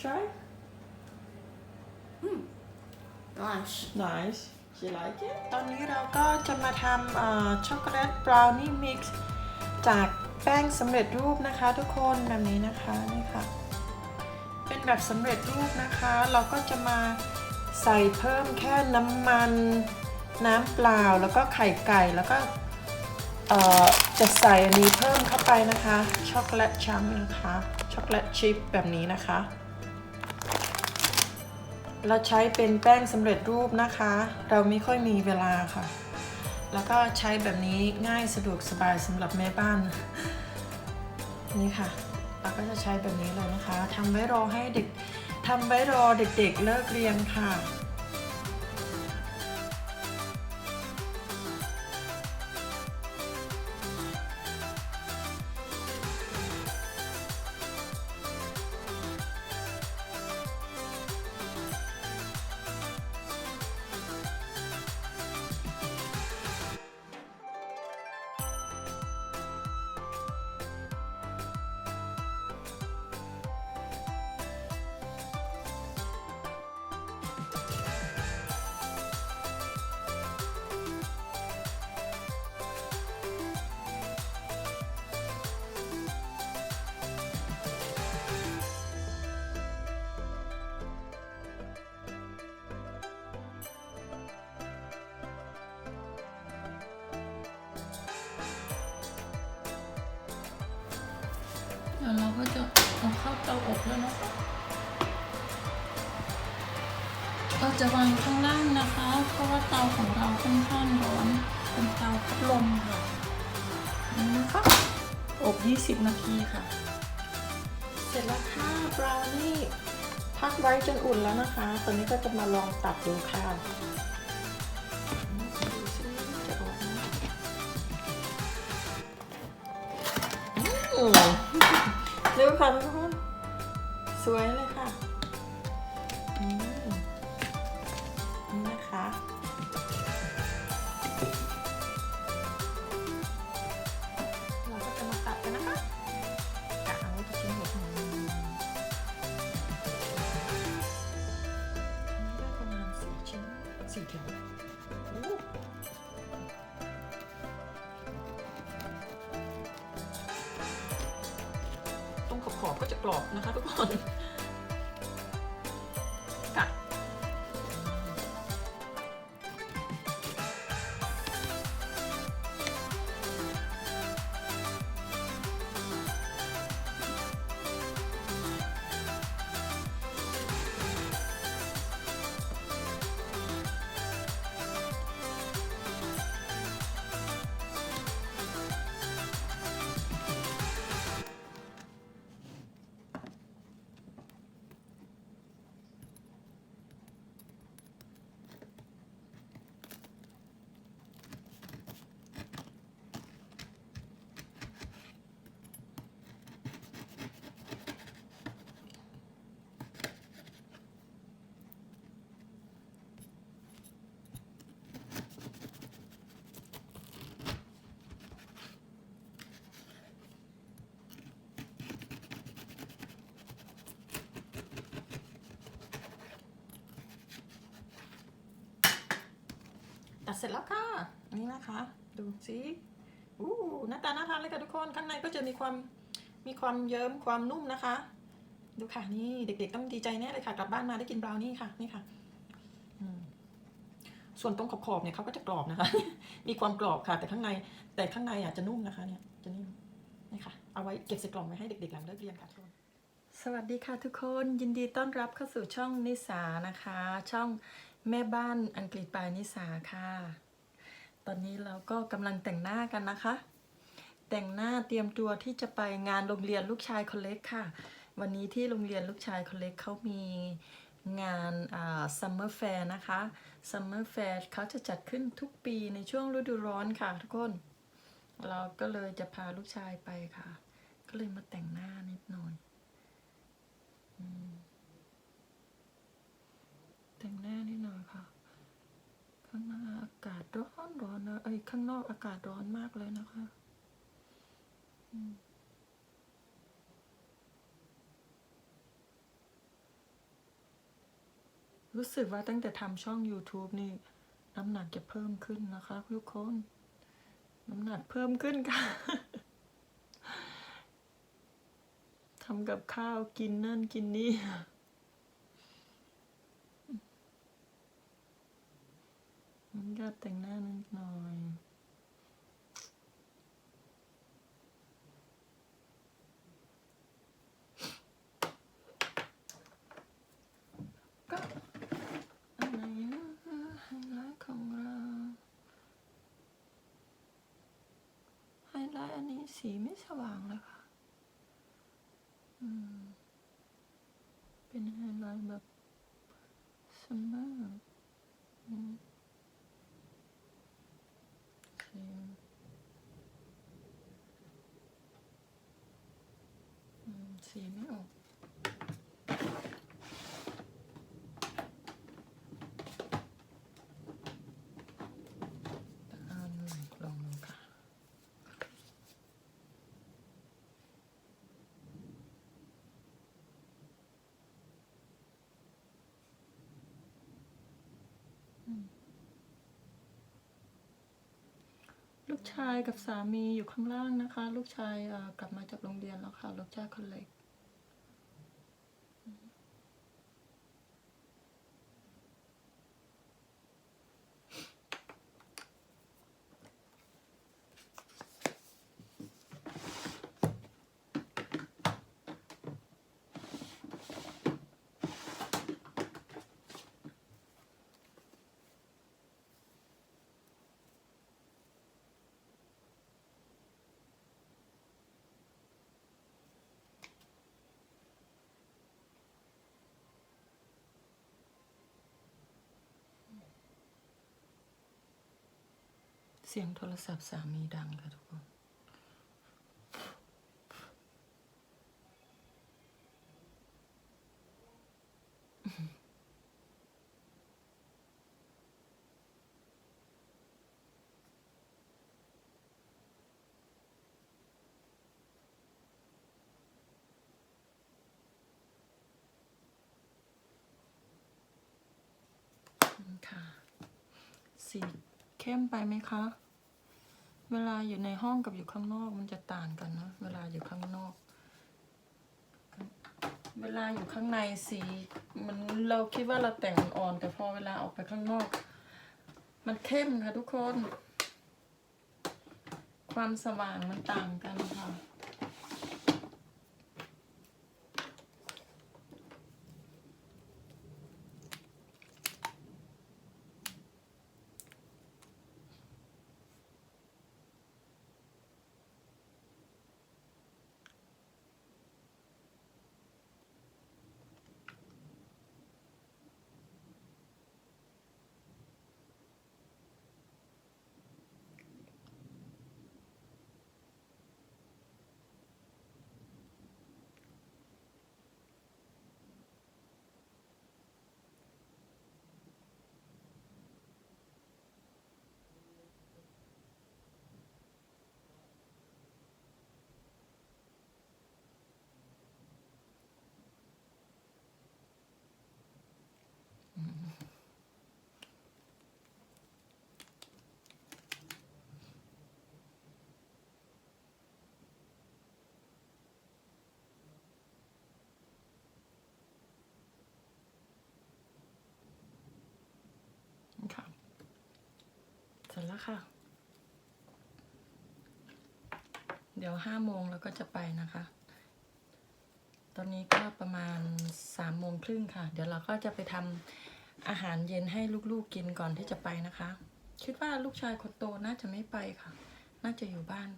try Nice. nice she like it ตอนนี้เราก็จะมาทำช็อกโกแลตบราวนี่มิกซ์จากแป้งสำเร็จรูปนะคะทุกคนแบบนี้นะคะนี่ค่ะเป็นแบบสำเร็จรูปนะคะ เราก็จะมาใส่เพิ่มแค่น้ำมัน น้ำเปล่าแล้วก็ไข่ไก่แล้วก็เอ่อจะใส่อันนี้เพิ่มเข้าไปนะคะ ช็อกโกแลตชัมนะคะ ช็อกโกแลตชิพแบบนี้นะคะ เราใช้เป็นแป้งสำเร็จรูปนะคะ เราไม่ค่อยมีเวลาค่ะ แล้วก็ใช้แบบนี้ง่ายสะดวกสบายสำหรับแม่บ้าน นี่ค่ะ เราก็จะใช้แบบนี้เลยนะคะทำไว้รอให้เด็กทำไว้รอเด็กๆเลิกเรียนค่ะ เดี๋ยวเราก็จะเอาเข้าเตาอบแล้วนะคะเราจะวางข้างล่างนะคะ เพราะว่าเตาของเราค่อนข้างร้อนเป็นเตาพัดลมค่ะนี่นะคะอบ 20 นาทีค่ะ เสร็จแล้วค่ะบราวนี่พักไว้จนอุ่นแล้วนะคะ ตอนนี้ก็จะมาลองตัดดูค่ะอืม เร็วค่ะทุกคนสวยเลย ขอบก็จะกรอบนะคะทุกคน เสร็จแล้วค่ะ นี่นะคะ ดูสิอู้หน้าตาน่าทานเลยค่ะทุกคน ข้างในก็จะมีความมีความเยิ้มความนุ่มนะคะ ดูค่ะนี่เด็กๆต้องดีใจแน่เลยค่ะ กลับบ้านมาได้กินบราวนี่ค่ะนี่ค่ะส่วนตรงขอบๆเนี่ยเขาก็จะกรอบนะคะ มีความกรอบค่ะ แต่ข้างในแต่ข้างในอาจจะนุ่มนะคะเนี่ยจะนิ่มนี่ค่ะเอาไว้เก็บใส่กล่องไว้ให้เด็กๆหลังเลิกเรียนค่ะทุกคนสวัสดีค่ะทุกคนยินดีต้อนรับเข้าสู่ช่องนิสานะคะ ช่อง แม่บ้านอังกฤษปายนิสาค่ะ ตอนนี้เราก็กำลังแต่งหน้ากันนะคะ แต่งหน้าเตรียมตัวที่จะไปงานโรงเรียนลูกชายคนเล็กค่ะ วันนี้ที่โรงเรียนลูกชายคนเล็กเขามีงานซัมเมอร์แฟร์นะคะซัมเมอร์แฟร์เขาจะจัดขึ้นทุกปีในช่วงฤดูร้อนค่ะทุกคน เราก็เลยจะพาลูกชายไปค่ะ ก็เลยมาแต่งหน้านิดหน่อย แต่งหน้านิดหน่อยค่ะ ข้างหน้าอากาศร้อนร้อนนะเอ้ยข้างนอกอากาศร้อนมากเลยนะคะรู้สึกว่าตั้งแต่ทำช่อง YouTube นี่ น้ำหนักจะเพิ่มขึ้นนะคะทุกคน น้ำหนักเพิ่มขึ้นค่ะทำกับข้าวกินนั่นกินนี่ มัน ก็แต่งหน้านิดหน่อยก็อะไรนะไฮไลท์ของเราไฮไลท์อันนี้สีไม่สว่างเลยค่ะ อืม เป็นไฮไลท์แบบซัมเมอร์อืมสีอืมสีไม่ออก เอาหน่อยลองดูค่ะ ลูกชายกับสามีอยู่ข้างล่างนะคะ ลูกชายกลับมาจากโรงเรียนแล้วค่ะ ลูกชายคนเล็ก เสียงโทรศัพท์สามีดังค่ะทุกคนค่ะสี่ เข้มไปไหมคะ เวลาอยู่ในห้องกับอยู่ข้างนอกมันจะต่างกันนะ เวลาอยู่ข้างนอก เวลาอยู่ข้างในสีมันเราคิดว่าเราแต่งอ่อนแต่พอเวลาออกไปข้างนอก มันเข้มค่ะทุกคน ความสว่างมันต่างกันค่ะ เสร็จ แล้วค่ะ เดี๋ยวห้าโมงเราก็จะไปนะคะ ตอนนี้ก็ประมาณสามโมงครึ่งค่ะ เดี๋ยวเราก็จะไปทำอาหารเย็นให้ลูกๆกินก่อนที่จะไปนะคะ คิดว่าลูกชายคนโตน่าจะไม่ไปค่ะ น่าจะอยู่บ้าน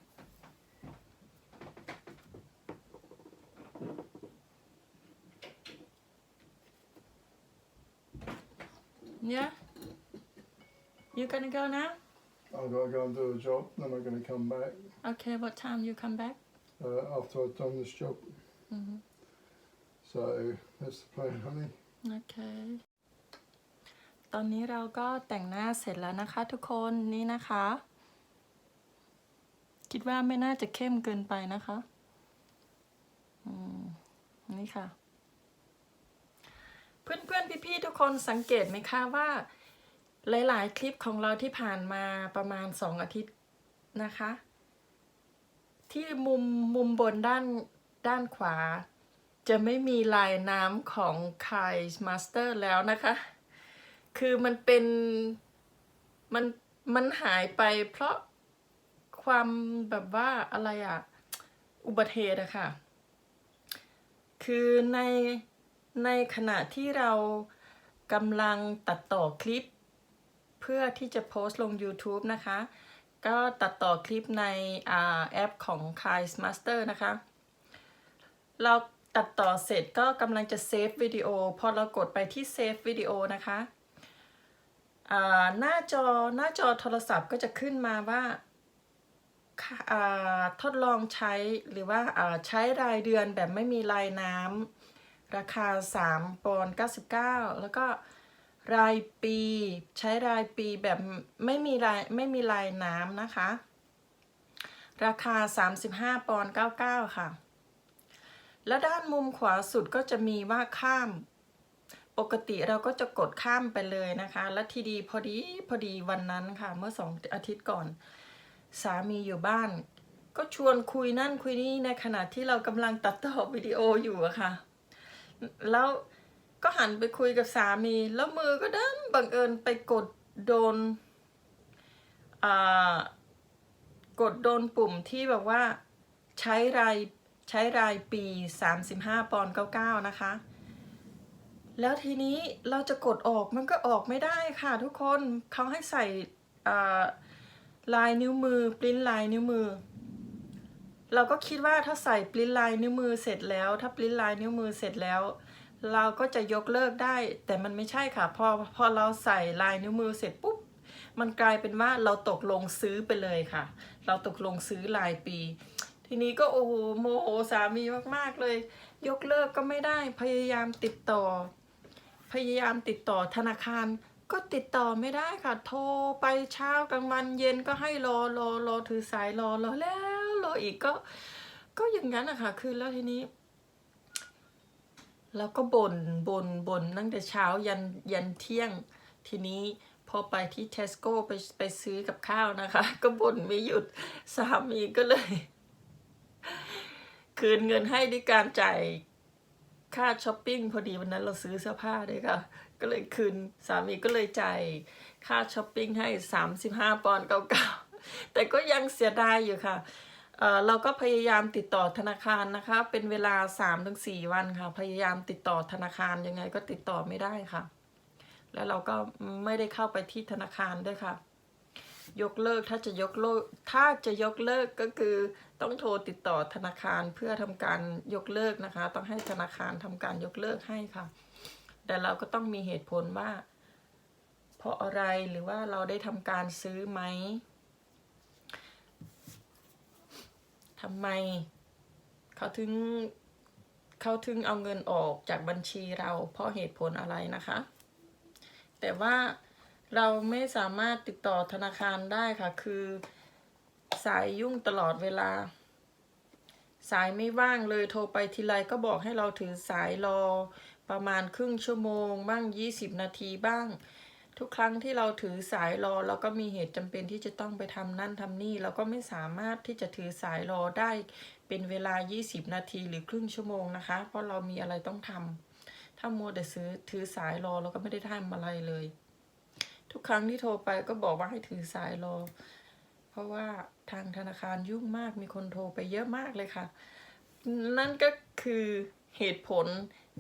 Yeah? You gonna go now? I've got to go and do a job, then I'm going to come back Okay, what time you come back? uh, after I've done this job. Mhm. So that's the plan, honey. โอเคตอนนี้เราก็แต่งหน้าเสร็จแล้วนะคะทุกคนนี่นะคะ คิดว่าไม่น่าจะเข้มเกินไปนะคะอืมนี่ค่ะเเพื่อนๆพี่ๆทุกคนสังเกตไหมคะว่า หลายๆ คลิปของเราที่ผ่านมาประมาณ 2 อาทิตย์นะคะ ที่มุมมุมบนด้านด้านขวา จะไม่มีลายน้ำของ k a i Master แล้วนะคะ คือมันเป็นมันมันหายไปเพราะความแบบว่าอะไรอะอุบัติเหตุอะค่ะ คือในในขณะที่เรากำลังตัดต่อคลิป เพื่อที่จะโพสต์ลง YouTube นะคะ ก็ตัดต่อคลิปในอาแอปของ k a i Master นะคะ เราตัดต่อเสร็จก็กำลังจะเซฟวิดีโอพอเรากดไปที่เซฟวิดีโอนะคะหน้าจอหน้าจอโทรศัพท์ก็จะขึ้นมาว่าาทดลองใช้หรือว่าาใช้รายเดือนแบบไม่มีลายน้ำราคา3ปอนด์99 แล้วก็ รายปี ใช้รายปีแบบไม่มีลายไม่มีลายน้ำนะคะ ราคา 35ปอนด์99 ค่ะ แล้วด้านมุมขวาสุดก็จะมีว่าข้าม ปกติเราก็จะกดข้ามไปเลยนะคะ และทีดีพอดีพอดีวันนั้นค่ะ เมื่อสองอาทิตย์ก่อน สามีอยู่บ้าน ก็ชวนคุยนั่นคุยนี่ในขณะที่เรากำลังตัดต่อวิดีโออยู่อะค่ะ แล้ว ก็หันไปคุยกับสามี แล้วมือก็ดันบังเอิญไปกดโดนกดโดนปุ่มที่แบบว่าใช้รายใช้รายปี 35ปอนด์99 นะคะ แล้วทีนี้เราจะกดออกมันก็ออกไม่ได้ค่ะทุกคนเขาให้ใส่ลายนิ้วมือปริ้นลายนิ้วมือ เราก็คิดว่าถ้าใส่ปริ้นลายนิ้วมือเสร็จแล้ว ถ้าปริ้นลายนิ้วมือเสร็จแล้ว เราก็จะยกเลิกได้ แต่มันไม่ใช่ค่ะ พอพอเราใส่ลายนิ้วมือเสร็จปุ๊บ มันกลายเป็นว่าเราตกลงซื้อไปเลยค่ะ เราตกลงซื้อรายปี ทีนี้ก็โอ้โหโมโหสามีมากๆเลย ยกเลิกก็ไม่ได้พยายามติดต่อ พยายามติดต่อธนาคารก็ติดต่อไม่ได้ค่ะ โทรไปเช้ากลางวันเย็นก็ให้รอรอรอถือสายรอรอแล้วรออีกก็ ก็อย่างนั้นนะคะคือแล้วทีนี้ แล้วก็บน่นบ่นบ่นตั้งแต่เช้ายันยันเที่ยงทีนี้พอไปที่เทสโก้ไปไปซื้อกับข้าวนะคะ ก็บ่นไม่หยุดสามีก็เลย คืนเงินให้ด้วยการจ่ายค่าช้อปปิ้งพอดีวันนั้นเราซื้อเสื้อผ้าด้วยค่ะ ก็เลยคืนสามีก็เลยจ่ายค่าช้อปปิ้งให้ 35 ปอนด์เก่าๆแต่ก็ยังเสียดายอยู่ค่ะ เราก็พยายามติดต่อธนาคารนะคะ เป็นเวลา 3-4 วันค่ะ พยายามติดต่อธนาคารยังไงก็ติดต่อไม่ได้ค่ะ แล้วเราก็ไม่ได้เข้าไปที่ธนาคารด้วยค่ะ ยกเลิกถ้าจะยกเลิกถ้าจะยกเลิกก็คือต้องโทรติดต่อธนาคารเพื่อทำการยกเลิกนะคะ ต้องให้ธนาคารทำการยกเลิกให้ค่ะ แต่เราก็ต้องมีเหตุผลว่า เพราะอะไรหรือว่าเราได้ทำการซื้อไหม ทำไมเขาถึงเขาถึงเอาเงินออกจากบัญชีเราเพราะเหตุผลอะไรนะคะ แต่ว่าเราไม่สามารถติดต่อธนาคารได้ค่ะ คือสายยุ่งตลอดเวลา สายไม่ว่างเลยโทรไปทีไรก็บอกให้เราถือสายรอประมาณครึ่งชั่วโมง บ้าง 20 นาทีบ้าง ทุกครั้งที่เราถือสายรอเราก็มีเหตุจำเป็นที่จะต้องไปทำนั่นทำนี่ เราก็ไม่สามารถที่จะถือสายรอได้เป็นเวลา 20 นาทีหรือครึ่งชั่วโมงนะคะ เพราะเรามีอะไรต้องทำถ้ามัวแต่ซื้อถือสายรอเราก็ไม่ได้ทำอะไรเลย ทุกครั้งที่โทรไปก็บอกว่าให้ถือสายรอ เพราะว่าทางธนาคารยุ่งมากมีคนโทรไปเยอะมากเลยค่ะ นั่นก็คือเหตุผล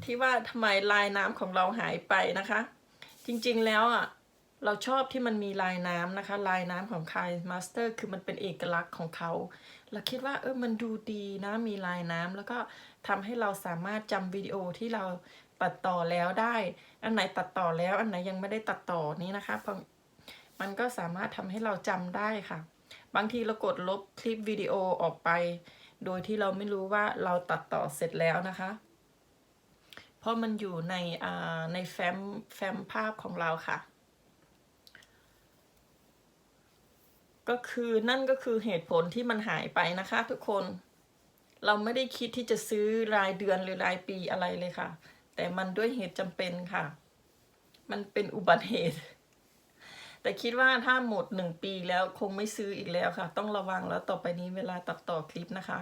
ที่ว่าทำไมลายน้ำของเราหายไปนะคะ จริงๆแล้วอะเราชอบที่มันมีลายน้ำนะคะ ลายน้ำของคายมาสเตอร์คือมันเป็นเอกลักษณ์ของเขา เราคิดว่าเออมันดูดีนะมีลายน้ำแล้วก็ทำให้เราสามารถจำวิดีโอที่เราตัดต่อแล้วได้ อันไหนตัดต่อแล้วอันไหนยังไม่ได้ตัดต่อนี้นะคะพราะมันก็สามารถทำให้เราจำได้ค่ะ บางทีเรากดลบคลิปวิดีโอออกไป โดยที่เราไม่รู้ว่าเราตัดต่อเสร็จแล้วนะคะ เพราะมันอยู่ในในแฟ้มแฟ้มภาพของเราค่ะ ก็คือนั่นก็คือเหตุผลที่มันหายไปนะคะ ทุกคนเราไม่ได้คิดที่จะซื้อรายเดือนหรือรายปีอะไรเลยค่ะ แต่มันด้วยเหตุจำเป็นค่ะ มันเป็นอุบัติเหตุ แต่คิดว่าถ้าหมดหนึ่งปีแล้วคงไม่ซื้ออีกแล้วค่ะ ต้องระวังแล้วต่อไปนี้เวลาตัดต่อคลิปนะคะ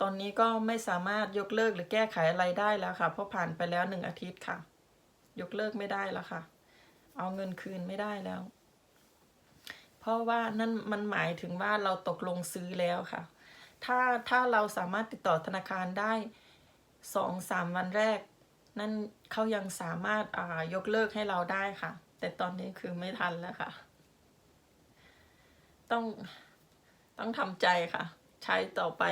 ตอนนี้ก็ไม่สามารถยกเลิกหรือแก้ไขอะไรได้แล้วค่ะ เพราะผ่านไปแล้วหนึ่งอาทิตย์ค่ะ ยกเลิกไม่ได้แล้วค่ะ เอาเงินคืนไม่ได้แล้ว เพราะว่านั่นมันหมายถึงว่าเราตกลงซื้อแล้วค่ะ ถ้าถ้าเราสามารถติดต่อธนาคารได้สองสามวันแรก นั่นเขายังสามารถอ่ายกเลิกให้เราได้ค่ะ แต่ตอนนี้คือไม่ทันแล้วค่ะ ต้องต้องทำใจค่ะ ใช้ต่อไป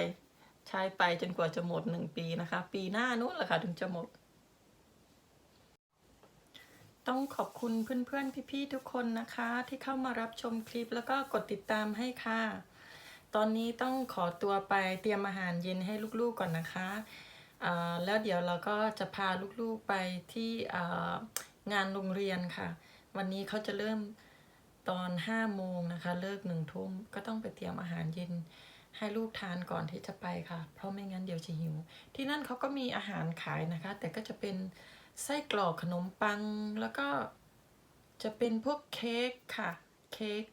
ใช้ไปจนกว่าจะหมดหนึ่งปีนะคะ ปีหน้านู้นแหละค่ะถึงจะหมด ต้องขอบคุณเพื่อนๆ พี่ๆ ทุกคนนะคะ ที่เข้ามารับชมคลิปแล้วก็กดติดตามให้ค่ะ ตอนนี้ต้องขอตัวไปเตรียมอาหารเย็นให้ลูกๆก่อนนะคะแล้วเดี๋ยวเราก็จะพาลูกๆไปที่งานโรงเรียนค่ะ วันนี้เขาจะเริ่มตอน5โมงนะคะ เลิกหนึ่งทุ่มก็ต้องไปเตรียมอาหารเย็น ให้ลูกทานก่อนที่จะไปค่ะ เพราะไม่งั้นเดี๋ยวจะหิว ที่นั่นเขาก็มีอาหารขายนะคะ แต่ก็จะเป็นไส้กรอกขนมปัง แล้วก็จะเป็นพวกเค้กค่ะ เค้ก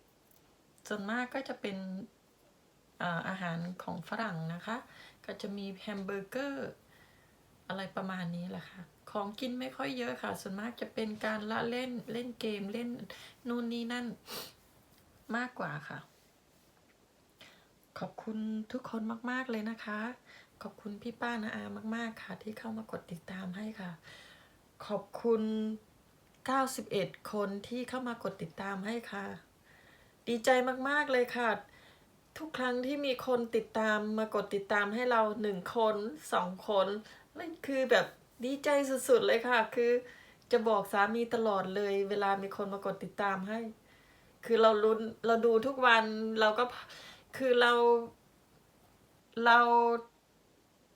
ส่วนมากก็จะเป็นอาอาหารของฝรั่งนะคะ ก็จะมีแฮมเบอร์เกอร์ อะไรประมาณนี้แหละค่ะ ของกินไม่ค่อยเยอะค่ะ ส่วนมากจะเป็นการละเล่นเล่นเกมเล่นนู่นนี่นั่นมากกว่าค่ะ ขอบคุณทุกคนมาก ๆ เลยนะคะ ขอบคุณพี่ป้านาอามาก ๆ ค่ะ ที่เข้ามากดติดตามให้ค่ะ ขอบคุณ 91 คนที่เข้ามากดติดตามให้ค่ะ ดีใจมาก ๆ เลยค่ะ ทุกครั้งที่มีคนติดตามมากดติดตามให้เราหนึ่งคนสองคนนั่นคือแบบดีใจสุด ๆ เลยค่ะ คือจะบอกสามีตลอดเลย เวลามีคนมากดติดตามให้ คือเราลุ้นเราดูทุกวันเราก็ คือเรา เรา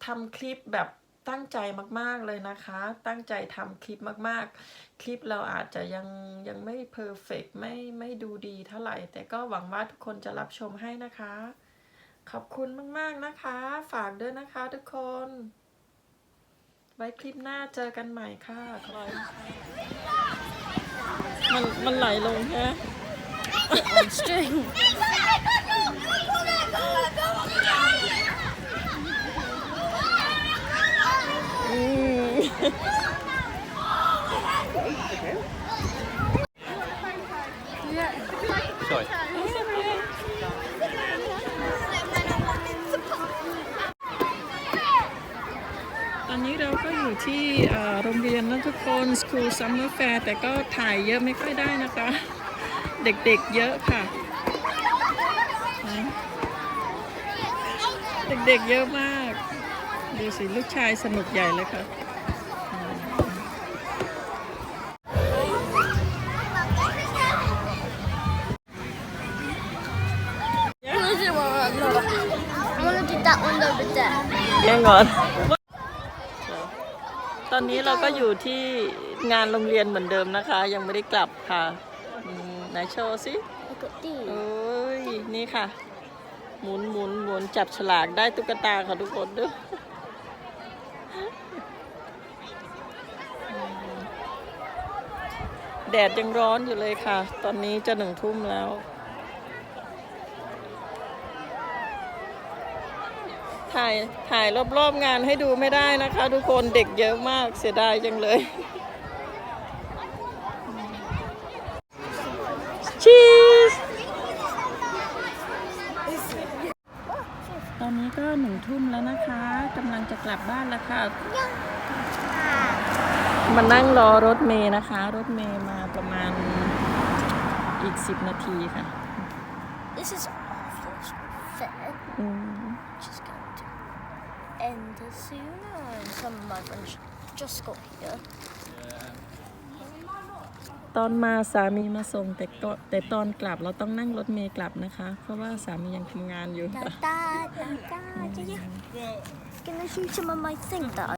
ทำคลิปแบบตั้งใจมาก ๆ เลยนะคะ ตั้งใจทำคลิปมาก ๆ คลิปเราอาจจะยังยังไม่เพอร์เฟกไม่ไม่ดูดีเท่าไหร่ แต่ก็หวังว่าทุกคนจะรับชมให้นะคะ ขอบคุณมาก ๆ นะคะ ฝากด้วยนะคะทุกคน ไว้คลิปหน้าเจอกันใหม่ค่ะขอบคุณค่มันมันไหลลงใช่ on string. ตอนนี้เราก็อยู่ที่โรงเรียนนะทุกคน School Summer Fair แต่ก็ถ่ายเยอะไม่ค่อยได้นะคะ เด็กๆเยอะค่ะ เด็กๆเยอะมาก ดูสิลูกชายสนุกใหญ่เลยค่ะ Who's it one? No. I want to do that one over there. แย่งก่อนตอนนี้เราก็อยู่ที่งานโรงเรียนเหมือนเดิมนะคะ ยังไม่ได้กลับค่ะอืมไหนโชว์สิ Look at these. โอ้ย นี่ค่ะ หมุนหมุนหมุนจับฉลากได้ตุ๊กตาค่ะทุกคนด้วยแดดยังร้อนอยู่เลยค่ะ ตอนนี้จะหนึ่งทุ่มแล้ว ถ่ายถ่ายรอบๆงานให้ดูไม่ได้นะคะ ทุกคนเด็กเยอะมากเสียดายจังเลย ชีส ตอ นนี้ก็หนึ่งทุ่มแล้วนะคะกำลังจะกลับบ้านแล้วค่ะ มานั่งรอรถเมย์นะคะ รถเมย์มาประมาณอีกสิบนาทีค่ะ This is awful fair. อืม Just going to end soon. And some of my friends just got here. ตอนมาสามีมาส่งแต่ก็แต่ตอนกลับเราต้องนั่งรถเมย์กลับนะคะ เพราะว่าสามียังทำงานอยู่ Da da da da. da. Gonna show some of my thing that I